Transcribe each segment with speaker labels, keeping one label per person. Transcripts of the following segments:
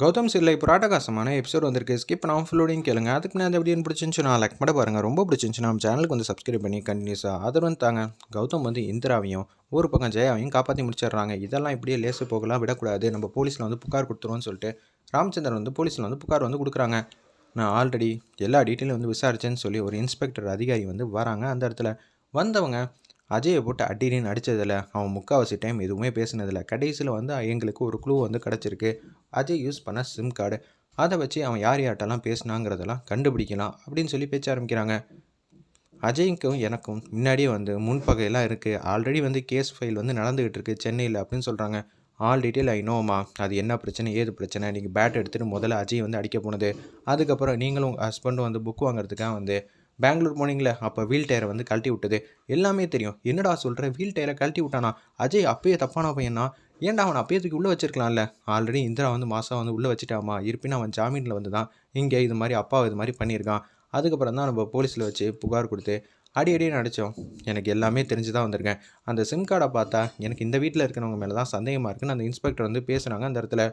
Speaker 1: கௌதம் சில்லை புராட்டகாசமான எபிசோட் வந்திருக்கு. ஸ்கிப் பண்ணாமல் ஃபுல்லோடையும் கேளுங்க. அதுக்கு நான் எப்படின்னு பிடிச்சிருந்துச்சு நான் லைக் பண்ண பாருங்கள் ரொம்ப பிடிச்சிருந்துச்சு நம்ம சேனலுக்கு வந்து சப்ஸ்கிரைப் பண்ணி கண்டினியூஸாக ஆதரவு தாங்க கௌதம் வந்து இந்திராவையும் ஒரு பக்கம் ஜெயாவையும் காப்பாற்றி முடிச்சிடுறாங்க. இதெல்லாம் இப்படியே லேசு போகலாம் விடக்கூடாது. நம்ம போலீஸில் வந்து புகார் கொடுத்துருவோம்னு சொல்லிட்டு ராமச்சந்திரன் வந்து போலீஸில் வந்து புகார் வந்து கொடுக்குறாங்க. நான் ஆல்ரெடி எல்லா டீட்டெயிலும் வந்து விசாரிச்சேன்னு சொல்லி ஒரு இன்ஸ்பெக்டர் அதிகாரி வந்து வராங்க. அந்த இடத்துல வந்தவங்க அஜயை போட்டு அடின்னு அடித்ததில் அவன் முக்கால்வாசி டைம் எதுவுமே பேசினதில்ல. கடைசியில் வந்து எங்களுக்கு ஒரு குழு வந்து கிடச்சிருக்கு. அஜய் யூஸ் பண்ண சிம் கார்டு. அதை வச்சு அவன் யார் யார்ட்டெல்லாம் பேசினாங்கிறதெல்லாம் கண்டுபிடிக்கலாம் அப்படின்னு சொல்லி பேச ஆரம்பிக்கிறாங்க. அஜய்க்கும் எனக்கும் முன்னாடியே வந்து முன்பகையெல்லாம் இருக்குது ஆல்ரெடி வந்து கேஸ் ஃபைல் வந்து நடந்துகிட்டு இருக்கு சென்னையில் அப்படின்னு சொல்கிறாங்க ஆல் டீட்டெயில் ஐ நோமா அது என்ன பிரச்சனை ஏது பிரச்சனை? நீங்கள் பேட் எடுத்துகிட்டு முதல்ல அஜய் வந்து அடிக்க போனது. அதுக்கப்புறம் நீங்களும் உங்கள் ஹஸ்பண்டும் வந்து புக் வாங்குறதுக்காக வந்து பெங்களூர் போனீங்களே அப்போ வீல் டயரை வந்து கழட்டி விட்டது. எல்லாமே தெரியும். என்னடா சொல்கிற வீல் டயரை கழட்டி விட்டானா? அஜய் அப்பயே தப்பான பையனா ஏன்டா அவன் அப்பயே தூக்கி உள்ளே வச்சிருக்கலாம்ல? ஆல்ரெடி இந்திரா வந்து மாதம் வந்து உள்ளே வச்சுட்டாமா? இருப்பினும் அவன் ஜாமீனில் வந்து தான் இங்கே இது மாதிரி அப்பா இது மாதிரி பண்ணியிருக்கான். அதுக்கப்புறம் தான் நம்ம போலீஸில் வச்சு புகார் கொடுத்து அடி அடி நடித்தோம். எனக்கு எல்லாமே தெரிஞ்சு தான் வந்திருக்கேன். அந்த சிம் கார்டை பார்த்தா எனக்கு இந்த வீட்டில் இருக்கிறவங்க மேலே தான் சந்தேகமாக இருக்குன்னு அந்த இன்ஸ்பெக்டர் வந்து பேசுனாங்க அந்த இடத்துல.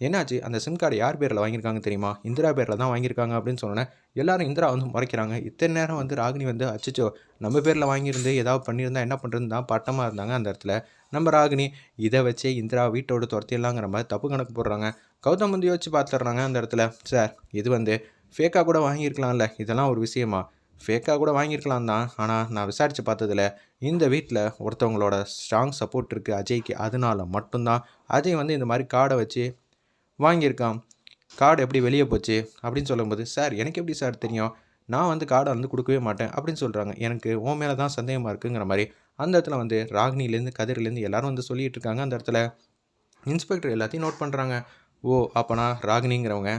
Speaker 1: என்னாச்சு? அந்த சிம் கார்டு யார் பேரில் வாங்கியிருக்காங்க தெரியுமா? இந்திரா பேரில் தான் வாங்கியிருக்காங்க அப்படின்னு சொன்னேன் எல்லாரும் இந்திரா வந்து முறைக்கிறாங்க. இத்தனை நேரம் வந்து ராகினி வந்து அச்சிச்சோ நம்ம பேரில் வாங்கியிருந்து ஏதாவது பண்ணியிருந்தா என்ன பண்ணுறதுன்னு தான் பட்டமாக இருந்தாங்க அந்த இடத்துல. நம்ம ராகினி இதை வச்சே இந்திரா வீட்டோட துரத்திடலாங்கிற மாதிரி தப்பு கணக்கு போடுறாங்க. கௌதம் வந்து யோசிச்சு பார்த்துட்றாங்க அந்த இடத்துல. சார் இது வந்து ஃபேக்காக கூட வாங்கியிருக்கலாம்ல இதெல்லாம் ஒரு விஷயமா? ஃபேக்காக கூட வாங்கியிருக்கலாம் தான் ஆனால் நான் விசாரித்து பார்த்ததில் இந்த வீட்டில் ஒருத்தவங்களோட ஸ்ட்ராங் சப்போர்ட் இருக்குது அஜய்க்கு. அதனால மட்டும்தான் அஜய் வந்து இந்த மாதிரி கார்டை வச்சு வாங்கியிருக்கான். கார்டு எப்படி வெளியே போச்சு? அப்படின்னு சொல்லும்போது சார் எனக்கு எப்படி சார் தெரியும்? நான் வந்து கார்டை வந்து கொடுக்கவே மாட்டேன் அப்படின்னு சொல்கிறாங்க எனக்கு உன் மேலே தான் சந்தேகமாக இருக்குங்கிற மாதிரி அந்த இடத்துல வந்து ராகினிலேருந்து கதிரிலேருந்து எல்லாரும் வந்து சொல்லிகிட்டு இருக்காங்க அந்த இடத்துல இன்ஸ்பெக்டர் எல்லாத்தையும் நோட் பண்ணுறாங்க ஓ அப்போனா ராகினிங்கிறவங்க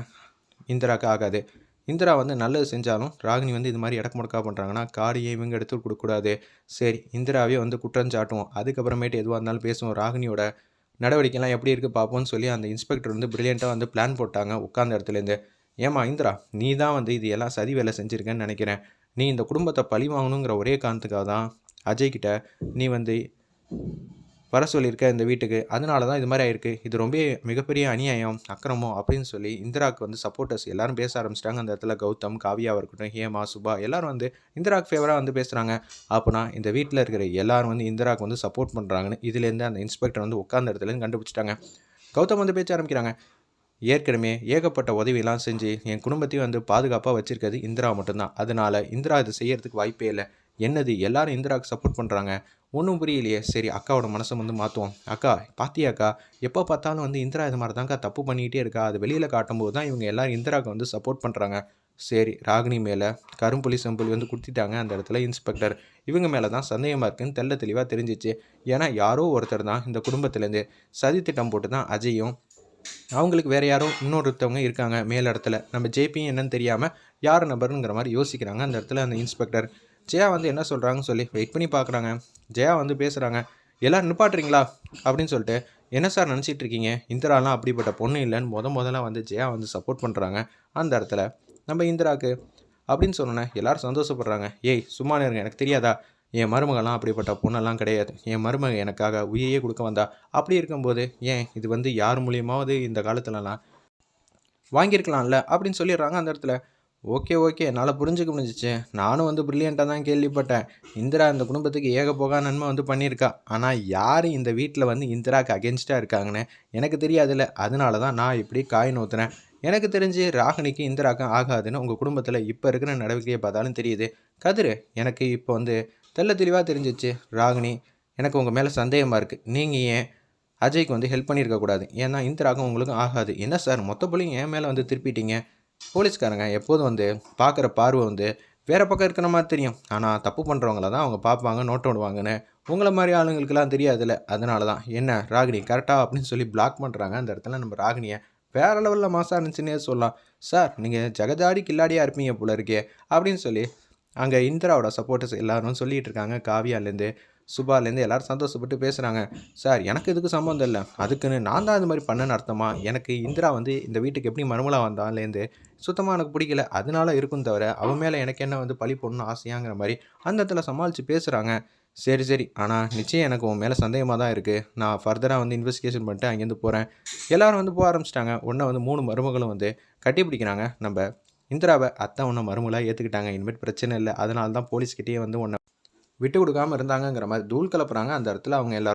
Speaker 1: இந்திராக்கு ஆகாது. இந்திரா வந்து நல்லது செஞ்சாலும் ராகினி வந்து இது மாதிரி இடக்கு முடக்கா பண்ணுறாங்கன்னா காடியை இவங்க எடுத்து கொடுக்கக்கூடாது சரி இந்திராவே வந்து குற்றஞ்சாட்டுவோம் அதுக்கப்புறமேட்டு எதுவாக இருந்தாலும் பேசுவோம். ராகினியோட நடவடிக்கைலாம் எப்படி இருக்குது பார்ப்போம்னு சொல்லி அந்த இன்ஸ்பெக்டர் வந்து ப்ரில்லியண்ட்டாக வந்து பிளான் போட்டாங்க உட்காந்த இடத்துலேருந்து. ஏமா இந்திரா நீ தான் வந்து இது எல்லாம் சதி வேலை செஞ்சுருக்கேன்னு நினைக்கிறேன். நீ இந்த குடும்பத்தை பழி வாங்கணுங்கிற ஒரே காரணத்துக்காக தான் அஜய்கிட்ட நீ வந்து வர சொல்லியிருக்க இந்த வீட்டுக்கு. அதனால தான் இது மாதிரி ஆயிருக்கு. இது ரொம்ப மிகப்பெரிய அநியாயம் அக்கிரமம் அப்படின்னு சொல்லி இந்திராவுக்கு வந்து சப்போர்ட்டர்ஸ் எல்லாரும் பேச ஆரம்பிச்சிட்டாங்க. அந்த இடத்துல கௌதம் காவியாவாக இருக்கட்டும் ஹேமா சுபா எல்லாரும் வந்து இந்திராக்கு ஃபேவராக வந்து பேசுகிறாங்க அப்போனா இந்த வீட்டில் இருக்கிற எல்லாரும் வந்து இந்திராக்கு வந்து சப்போர்ட் பண்ணுறாங்கன்னு இதுலேருந்து அந்த இன்ஸ்பெக்டர் வந்து உட்காந்த இடத்துலேருந்து கண்டுபிடிச்சிட்டாங்க. கௌதம் வந்து பேச ஆரம்பிக்கிறாங்க. ஏற்கனவே ஏகப்பட்ட உதவியெல்லாம் செஞ்சு என் குடும்பத்தையும் வந்து பாதுகாப்பாக வச்சுருக்கிறது இந்திரா மட்டும்தான். அதனால் இந்திரா இது செய்கிறதுக்கு வாய்ப்பே இல்லை. என்னது எல்லாரும் இந்திராவுக்கு சப்போர்ட் பண்ணுறாங்க ஒன்றும் புரியலையே. சரி அக்காவோட மனசை வந்து மாற்றுவோம் அக்கா பாத்தியாக்கா எப்போ பார்த்தாலும் வந்து இந்திரா இது மாதிரி தான்க்கா தப்பு பண்ணிக்கிட்டே இருக்கா? அது வெளியில் காட்டும்போது தான் இவங்க எல்லோரும் இந்திராவுக்கு வந்து சப்போர்ட் பண்ணுறாங்க சரி ராகினி மேலே கரும்புலி செம்புலி வந்து கொடுத்துட்டாங்க அந்த இடத்துல இன்ஸ்பெக்டர் இவங்க மேலே தான் சந்தேகமாக இருக்குன்னு தெல்ல தெளிவாக தெரிஞ்சிச்சு. ஏன்னா யாரோ ஒருத்தர் தான் இந்த குடும்பத்துலேருந்து சதி திட்டம் போட்டு தான் அஜயும் அவங்களுக்கு வேறு யாரோ இன்னொருத்தவங்க இருக்காங்க மேல் இடத்துல நம்ம ஜேபியும் என்னன்னு தெரியாமல் யார் நபருங்கிற மாதிரி யோசிக்கிறாங்க அந்த இடத்துல அந்த இன்ஸ்பெக்டர் ஜெயா வந்து என்ன சொல்கிறாங்கன்னு சொல்லி வெயிட் பண்ணி பார்க்குறாங்க. ஜெயா வந்து பேசுகிறாங்க எல்லோரும் நிப்பாட்டுறீங்களா? அப்படின்னு சொல்லிட்டு என்ன சார் நினச்சிட்டு இருக்கீங்க? இந்திராலாம் அப்படிப்பட்ட பொண்ணு இல்லைன்னு முத முதல்ல வந்து ஜெயா வந்து சப்போர்ட் பண்ணுறாங்க அந்த இடத்துல நம்ம இந்திராவுக்கு அப்படின்னு சொன்னோன்னே எல்லோரும் சந்தோஷப்படுறாங்க. ஏய் சும்மா இருங்க எனக்கு தெரியாதா? என் மருமகள்லாம் அப்படிப்பட்ட பொண்ணெல்லாம் கிடையாது. என் மருமக எனக்காக உயிரையே கொடுக்க வந்தா. அப்படி இருக்கும்போது ஏன் இது வந்து யார் மூலியமாவது இந்த காலத்துலலாம் வாங்கியிருக்கலாம்ல? அப்படின்னு சொல்லிடுறாங்க அந்த இடத்துல. Okay okay. என்னால் புரிஞ்சுக்க முடிஞ்சிச்சு. நானும் வந்து ப்ரில்லியண்ட்டாக தான் கேள்விப்பட்டேன். இந்திரா இந்த குடும்பத்துக்கு ஏக நன்மை வந்து பண்ணியிருக்கா. ஆனால் யார் இந்த வீட்டில் வந்து இந்திராவுக்கு அகென்ஸ்டாக இருக்காங்கன்னு எனக்கு தெரியாதுல்ல. அதனால தான் நான் இப்படி காய் நோத்துறேன் எனக்கு தெரிஞ்சு ராகினிக்கு இந்திராக்கும் ஆகாதுன்னு உங்கள் குடும்பத்தில் இப்போ இருக்கிற நடவடிக்கையை பார்த்தாலும் தெரியுது. கதிர் எனக்கு இப்போ வந்து தெல்ல தெளிவாக தெரிஞ்சிச்சு. ராகினி எனக்கு உங்கள் மேலே சந்தேகமாக இருக்குது நீங்கள் ஏன் அஜய்க்கு வந்து ஹெல்ப் பண்ணியிருக்கக்கூடாது ஏன்னா இந்திராக்கும் உங்களுக்கும் ஆகாது. என்ன சார் மொத்த பிள்ளைங்க என் மேலே வந்து திருப்பிட்டீங்க? போலீஸ்காரங்க எப்போதும் வந்து பார்க்குற பார்வை வந்து வேறு பக்கம் இருக்கிற மாதிரி தெரியும். ஆனால் தப்பு பண்ணுறவங்கள தான் அவங்க பார்ப்பாங்க நோட் விடுவாங்கன்னு உங்களை மாதிரி ஆளுங்களுக்கெல்லாம் தெரியாதுல்ல. அதனால தான் என்ன ராகினி கரெக்டாக அப்படின்னு சொல்லி பிளாக் பண்ணுறாங்க அந்த இடத்துல நம்ம ராகினியை வேறு லெவலில் மாசாக இருந்துச்சுன்னே சொல்லலாம். சார் நீங்கள் ஜெகஜாடி கில்லாடியாக இருப்பீங்க போல இருக்கே அப்படின்னு சொல்லி அங்கே இந்திராவோட சப்போர்ட்டர்ஸ் எல்லாரும் சொல்லிகிட்டு இருக்காங்க. காவியாலேருந்து சுபாலேருந்து எல்லாரும் சந்தோஷப்பட்டு பேசுகிறாங்க சார் எனக்கு இதுக்கு சம்மந்தம் இல்லை. அதுக்குன்னு நான் தான் இது மாதிரி பண்ணேன்னு அர்த்தமா? எனக்கு இந்திரா வந்து இந்த வீட்டுக்கு எப்படி மறுமலாக வந்தாலேருந்து சுத்தமாக எனக்கு பிடிக்கல. அதனால இருக்கும் தவிர அவன் மேலே எனக்கு என்ன வந்து பழி போடணும்னு ஆசையாங்கிற மாதிரி அந்த இடத்துல சமாளித்து பேசுகிறாங்க சரி சரி. ஆனால் நிச்சயம் எனக்கு உன் மேலே சந்தேகமாக தான் இருக்குது நான் ஃபர்தராக வந்து இன்வெஸ்டிகேஷன் பண்ணிட்டு அங்கேருந்து போகிறேன் எல்லோரும் வந்து போக ஆரம்பிச்சிட்டாங்க. ஒன்றை வந்து மூணு மருமகளும் வந்து கட்டி பிடிக்கிறாங்க. நம்ம இந்திராவை அத்தை உன்னை மருமகளாக ஏற்றுக்கிட்டாங்க இனிமேல் பிரச்சனை இல்லை. அதனால தான் போலீஸ்கிட்டேயே வந்து உன்னை விட்டு கொடுக்காமல் இருந்தாங்கங்கிற மாதிரி தூள் கலப்புறாங்க. அந்த இடத்துல அவங்க எல்லாரும்